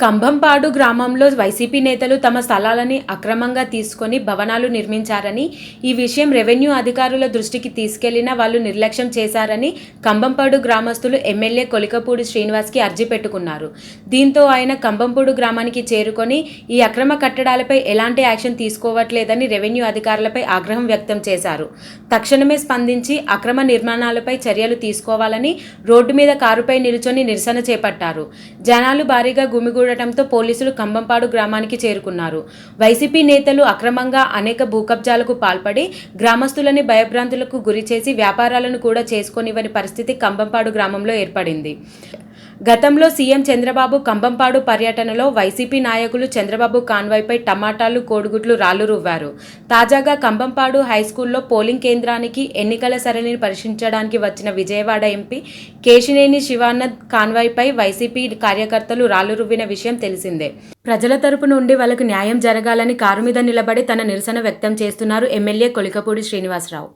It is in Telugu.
కంభంపాడు గ్రామంలో వైసీపీ నేతలు తమ స్థలాలని అక్రమంగా తీసుకొని భవనాలు నిర్మించారని ఈ విషయం రెవెన్యూ అధికారుల దృష్టికి తీసుకెళ్ళినా వాళ్ళు నిర్లక్ష్యం చేశారని కంభంపాడు గ్రామస్తులు ఎమ్మెల్యే కొలికపూడి శ్రీనివాస్కి అర్జీ పెట్టుకున్నారు. దీంతో ఆయన కంభంపూడు గ్రామానికి చేరుకొని ఈ అక్రమ కట్టడాలపై ఎలాంటి యాక్షన్ తీసుకోవట్లేదని రెవెన్యూ అధికారులపై ఆగ్రహం వ్యక్తం చేశారు. తక్షణమే స్పందించి అక్రమ నిర్మాణాలపై చర్యలు తీసుకోవాలని రోడ్డు మీద కారుపై నిలుచొని నిరసన చేపట్టారు. జనాలు భారీగా చూడటంతో పోలీసులు కంబంపాడు గ్రామానికి చేరుకున్నారు. వైసీపీ నేతలు అక్రమంగా అనేక భూకబ్జాలకు పాల్పడి గ్రామస్తులని భయభ్రాంతులకు గురిచేసి వ్యాపారాలను కూడా చేసుకోనివ్వని పరిస్థితి కంబంపాడు గ్రామంలో ఏర్పడింది. గతంలో సీఎం చంద్రబాబు కంబంపాడు పర్యటనలో వైసీపీ నాయకులు చంద్రబాబు కాన్వాయ్పై టమాటాలు కోడిగుడ్లు రాళ్ళు రువ్వారు తాజాగా కంబంపాడు హైస్కూల్లో పోలింగ్ కేంద్రానికి ఎన్నికల సరళిని పరిశీలించడానికి వచ్చిన విజయవాడ ఎంపీ కేశినేని శివానంద్ కాన్వాయ్పై వైసీపీ కార్యకర్తలు రాళ్ళు రువ్విన విషయం తెలిసిందే. ప్రజల తరపు నుండి వాళ్ళకు న్యాయం జరగాలని కారు మీద నిలబడి తన నిరసన వ్యక్తం చేస్తున్నారు ఎమ్మెల్యే కొలికపూడి శ్రీనివాసరావు.